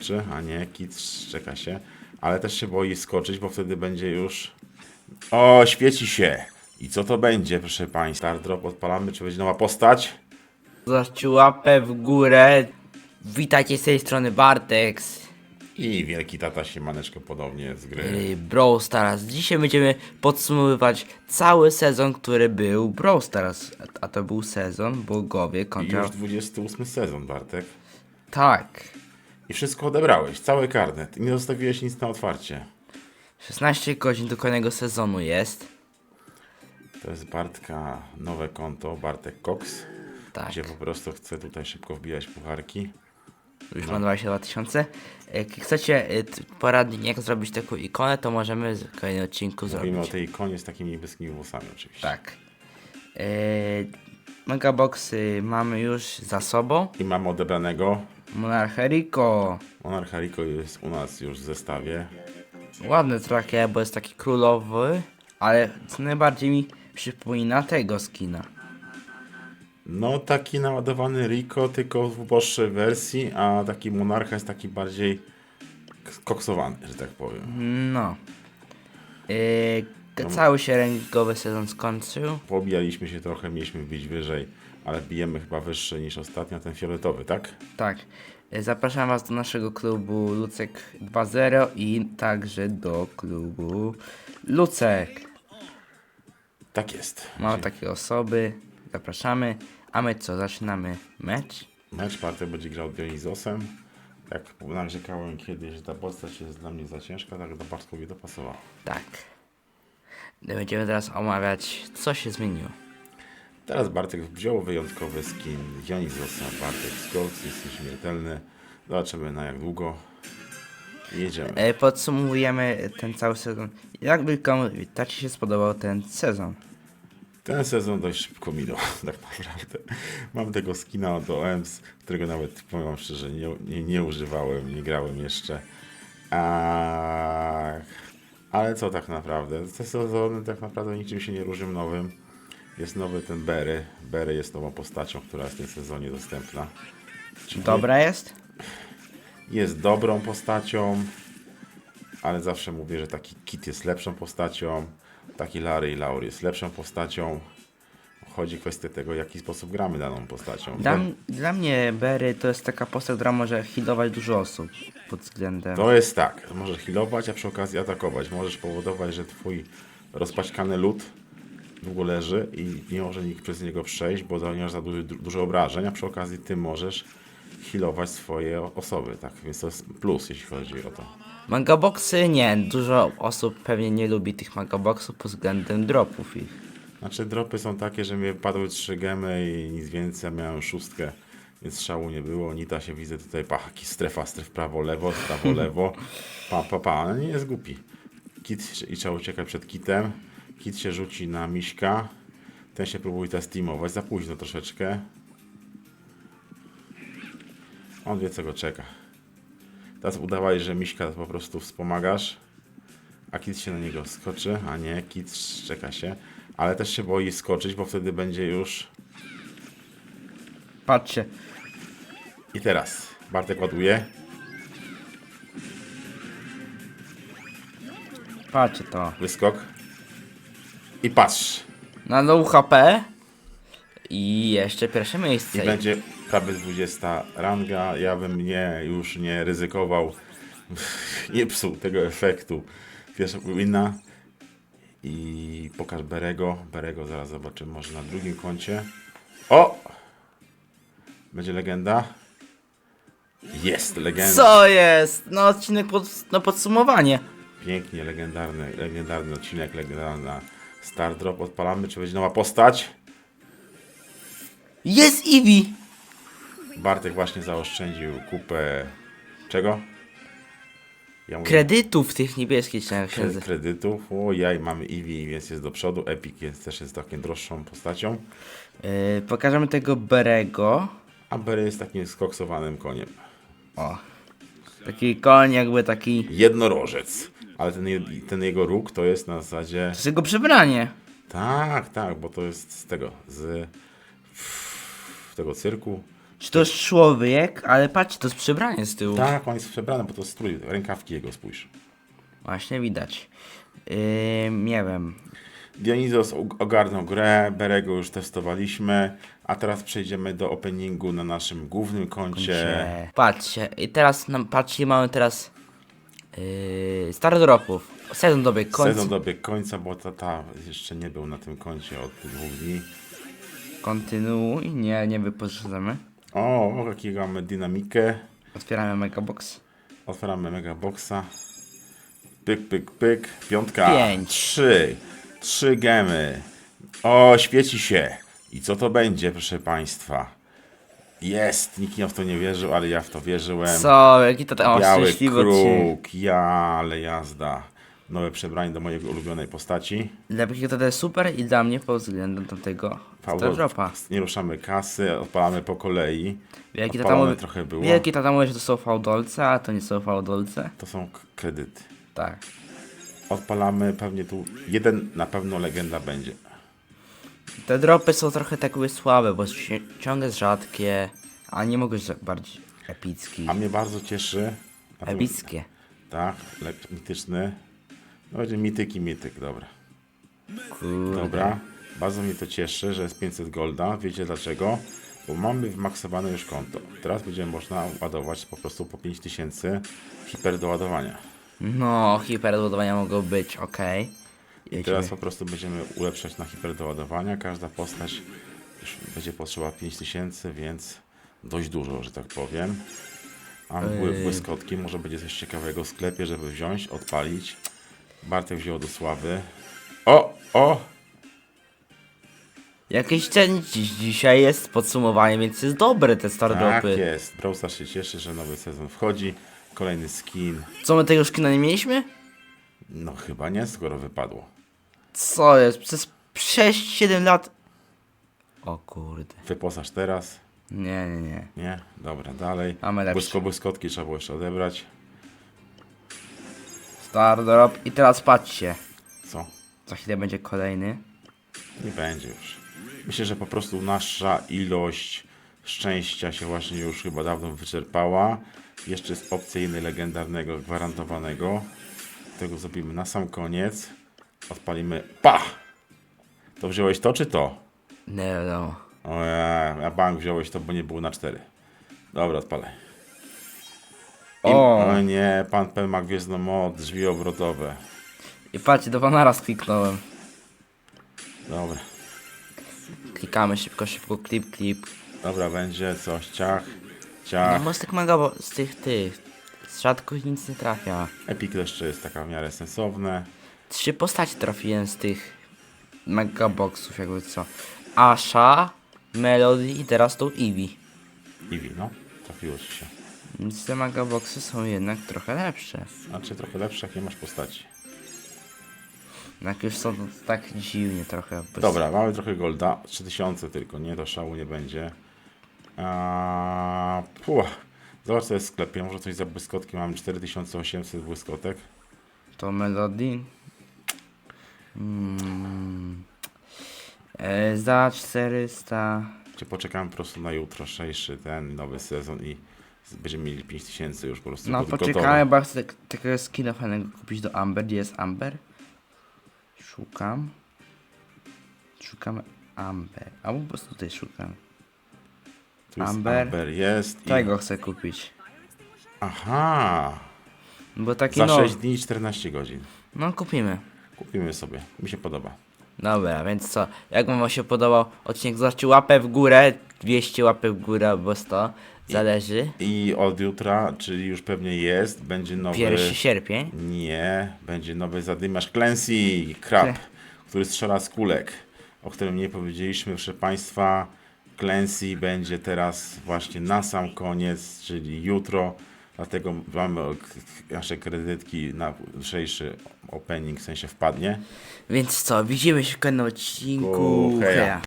Czy, a nie, kit czeka się. Ale też się boi skoczyć, bo wtedy będzie już... O, świeci się! I co to będzie, proszę Państwa? Star drop odpalamy, czy będzie nowa postać? Zostawcie łapę w górę. Witajcie z tej strony Bartex. I wielki tata się maneczko podobnie z gry. Yy, Brawl Stars. Dzisiaj będziemy podsumowywać cały sezon, który był Brawl Stars. A- A to był sezon bogowie I kontra... już 28 sezon, Bartek. Tak. I wszystko odebrałeś, cały karnet. I nie zostawiłeś nic na otwarcie. 16 godzin do kolejnego sezonu jest. To jest Bartka nowe konto, Bartek Cox. Tak. Gdzie po prostu chcę tutaj szybko wbijać pucharki. Już ma 22 tysiące. Jak chcecie y, poradnik jak zrobić taką ikonę, to możemy w kolejnym odcinku Mówimy o zrobić. tej ikonie z takimi niebieskimi włosami oczywiście. Tak. Yy, Megaboxy mamy już za sobą. I mamy odebranego. Monarcha Rico. Monarcha Rico jest u nas już w zestawie. Ładny tracker, bo jest taki królowy, ale co najbardziej mi przypomina tego skina. No taki naładowany Rico, tylko w uboższej wersji, a taki Monarcha jest taki bardziej koksowany, że tak powiem. No. Yy, cały się rankingowy sezon skończył. Pobijaliśmy się trochę, mieliśmy bić wyżej, ale bijemy chyba wyższe niż ostatnio, ten fioletowy, tak? Tak. Yy, Zapraszam Was do naszego klubu Lucek 2.0 i także do klubu Lucek. Tak jest. Mamy takie osoby. Zapraszamy. A my co? Zaczynamy mecz? Mecz Bartek będzie grał Dionizosem. Jak narzekałem kiedyś, że ta postać jest dla mnie za ciężka, tak do Bartkowi dopasował. Tak. Będziemy teraz omawiać, co się zmieniło. Teraz Bartek wziął wyjątkowy skin Dionizosa. Bartek z Gold jest nieśmiertelny. Zobaczymy na jak długo. Jedziemy. E, Podsumowujemy ten cały sezon. Jak by komuś tak ci się spodobał ten sezon? Ten sezon dość szybko minął, tak naprawdę. Mam tego skina do EMS, którego nawet, powiem szczerze, nie, nie, nie używałem, nie grałem jeszcze. A... Ale co tak naprawdę? Te sezony tak naprawdę niczym się nie różnią nowym. Jest nowy ten Berry. Berry jest nową postacią, która jest w tym sezonie dostępna. Czyli Dobra jest? Jest dobrą postacią, ale zawsze mówię, że taki Kit jest lepszą postacią, taki Larry i Laur jest lepszą postacią. Chodzi kwestia tego, w jaki sposób gramy daną postacią. Dla, m- dla mnie Berry to jest taka postać, która może healować dużo osób pod względem. To jest tak, możesz healować, a przy okazji atakować. Możesz powodować, że twój rozpaćkany lód długo leży i nie może nikt przez niego przejść, bo zanimasz za duży, dużo obrażeń, a przy okazji ty możesz healować swoje osoby, tak? Więc to jest plus, jeśli chodzi o to. Magaboxy nie, dużo osób pewnie nie lubi tych magaboxów pod względem dropów ich. Znaczy dropy są takie, że mi padły trzy gemy i nic więcej, a miałem szóstkę, więc szału nie było. Nita się widzę tutaj, pa, jaki strefa, stref prawo, lewo, prawo, lewo, pa, pa, pa, ale nie jest głupi. Kit i trzeba uciekać przed kitem. Kit się rzuci na miśka. Ten się próbuje teraz teamować, za późno troszeczkę. On wie co go czeka. Teraz udawaj, że miśka po prostu wspomagasz. A Kit się na niego skoczy, a nie, Kit czeka się. Ale też się boi skoczyć, bo wtedy będzie już... Patrzcie, I teraz Bartek ładuje. patrzcie to. Wyskok. I patrz. Na low HP i jeszcze pierwsze I miejsce. będzie prawie 20 ranga. Ja bym nie, już nie ryzykował. Nie psuł tego efektu. Pierwsza powinna. I pokaż Berego. Berego zaraz zobaczymy może na drugim koncie. O! Będzie legenda. Jest legenda. Co jest? No odcinek pod, no podsumowanie. Pięknie, legendarny, legendarny odcinek, legendarna Star Drop. Odpalamy, czy będzie nowa postać? Jest Eevee! Bartek właśnie zaoszczędził kupę czego? Ja mówię, Kredytów tych niebieskich się kre- kredytów. O jaj, mamy Eevee, więc jest do przodu. Epic jest, też jest taką droższą postacią. Yy, pokażemy tego Berego. A Berry jest takim skoksowanym koniem. O. Taki koń jakby taki... Jednorożec. Ale ten, je- ten jego róg to jest na zasadzie... To jest jego przebranie. Tak, tak, bo to jest z tego, z tego cyrku. Czy to jest człowiek? Ale patrzcie, to jest przebranie z tyłu. Tak, on jest przebrany, bo to strój, rękawki jego, spójrz. Właśnie widać. Yy, nie wiem. Dionizos ogarnął grę, Berego już testowaliśmy, a teraz przejdziemy do openingu na naszym głównym koncie. Gdzie... Patrzcie, i teraz nam, patrzcie, mamy teraz yy, Star Dropów. Sezon dobiegł końca. Sezon dobiegł końca, bo tata jeszcze nie był na tym koncie od dwóch dni. Kontynuuj, nie, nie wypożyczamy. O, jakiego mamy dynamikę. Otwieramy Megabox. Otwieramy mega boxa. Pyk, pyk, pyk. Piątka. Pięć. Trzy. Trzy gemy. O, świeci się. I co to będzie, proszę Państwa? Jest. Nikt w to nie wierzył, ale ja w to wierzyłem. Co, jaki to tam Biały szczęśliwy kruk. Ja, ale jazda. Nowe przebranie do mojej ulubionej postaci. Dla jest super i dla mnie pod względem tamtego Star Paulo, Dropa. nie ruszamy kasy, odpalamy po kolei. Wielki tata, mówi, trochę było. wielki tata mówi, że to są fałdolce, a to nie są fałdolce. To są kredyty. Tak. Odpalamy, pewnie tu jeden na pewno legenda będzie. Te dropy są trochę tak jakby słabe, bo ci- ciągle rzadkie, a nie mogę być bardziej epicki. A mnie bardzo cieszy. Epickie. Tak, lek mityczny. No będzie mityk i mityk, dobra. Kurde. Dobra. Bardzo mnie to cieszy, że jest 500 golda. Wiecie dlaczego? Bo mamy wymaksowane już konto. Teraz będzie można ładować po prostu po 5000 hiper do ładowania. No, hiperdoładowania mogą być, okej. I teraz po prostu będziemy ulepszać na hiper do ładowania. Każda postać będzie potrzeba 5000, więc dość dużo, że tak powiem. Bły- Ej. błyskotki, może będzie coś ciekawego w sklepie, żeby wziąć, odpalić. Bartek wziął do sławy. O, o! Jakieś ten dziś, dzisiaj jest podsumowanie, więc jest dobre te Tak stardropy. jest. Brawl Stars się cieszy, że nowy sezon wchodzi. Kolejny skin. Co my tego skina nie mieliśmy? No chyba nie, skoro wypadło. Co jest? Przez 6-7 lat. O kurde. Wyposaż teraz. Nie, nie, nie. Nie? Dobra, dalej. Mamy lepszy. Błysko błyskotki trzeba było jeszcze odebrać. Stardrop. I teraz patrzcie. Co? Za chwilę będzie kolejny. Nie będzie już. Myślę, że po prostu nasza ilość szczęścia się właśnie już chyba dawno wyczerpała. Jeszcze jest innej legendarnego, gwarantowanego. Tego zrobimy na sam koniec. Odpalimy. Pa! To wziąłeś to czy to? Nie wiadomo. O ja, ja bank wziąłeś to, bo nie było na cztery. Dobra, odpalaj. I, O. o nie, pan P ma gwiezdną moc, drzwi obrotowe. I patrzcie, dwa naraz kliknąłem. Dobra, Klikamy szybko, szybko, klip, klip. dobra, będzie coś, ciach, No ciach. bo z tych mega, bo z tych, tych. Z rzadkich nic nie trafia. Epic jeszcze jest taka w miarę sensowne. Trzy postaci trafiłem z tych megaboxów, jakby co. Asha, Melody i teraz tą Eevee. Eevee, no, trafiło ci się. Więc te megaboxy są jednak trochę lepsze. Znaczy trochę lepsze, jak nie masz postaci. Jak już są to tak dziwnie trochę. Bez... Dobra, mamy trochę golda, 3000 tylko, nie, to szału nie będzie. Puh. Zobacz co jest w sklepie, może coś za błyskotki, mamy 4800 błyskotek. To Melody. Mm. E, za 400. Czy poczekamy po prostu na jutrzejszy ten nowy sezon i będziemy mieli 5000 już po prostu No poczekamy, bo ja chcę tak- takiego skina fajnego kupić do Amber. Gdzie jest Amber? Szukam. Szukamy Amber. Albo po prostu tutaj szukam. Tu jest Amber. Amber jest i... Tego chcę kupić. Aha! Bo taki Za no. 6 dni i 14 godzin. No kupimy. Kupimy sobie, mi się podoba. Dobra, więc co? Jak wam się podobał odcinek, zostawcie łapę w górę. 200 łapek w górę albo 100. Zależy. I od jutra, czyli już pewnie jest, będzie nowy... 1 sierpień. Nie, będzie nowy zadymiarz Clancy Krab, który strzela z kulek, o którym nie powiedzieliśmy, proszę Państwa. Clancy będzie teraz właśnie na sam koniec, czyli jutro, dlatego mamy nasze kredytki na jutrzejszy opening, w sensie wpadnie. Więc co? Widzimy się w kolejnym odcinku. Heja. Heja.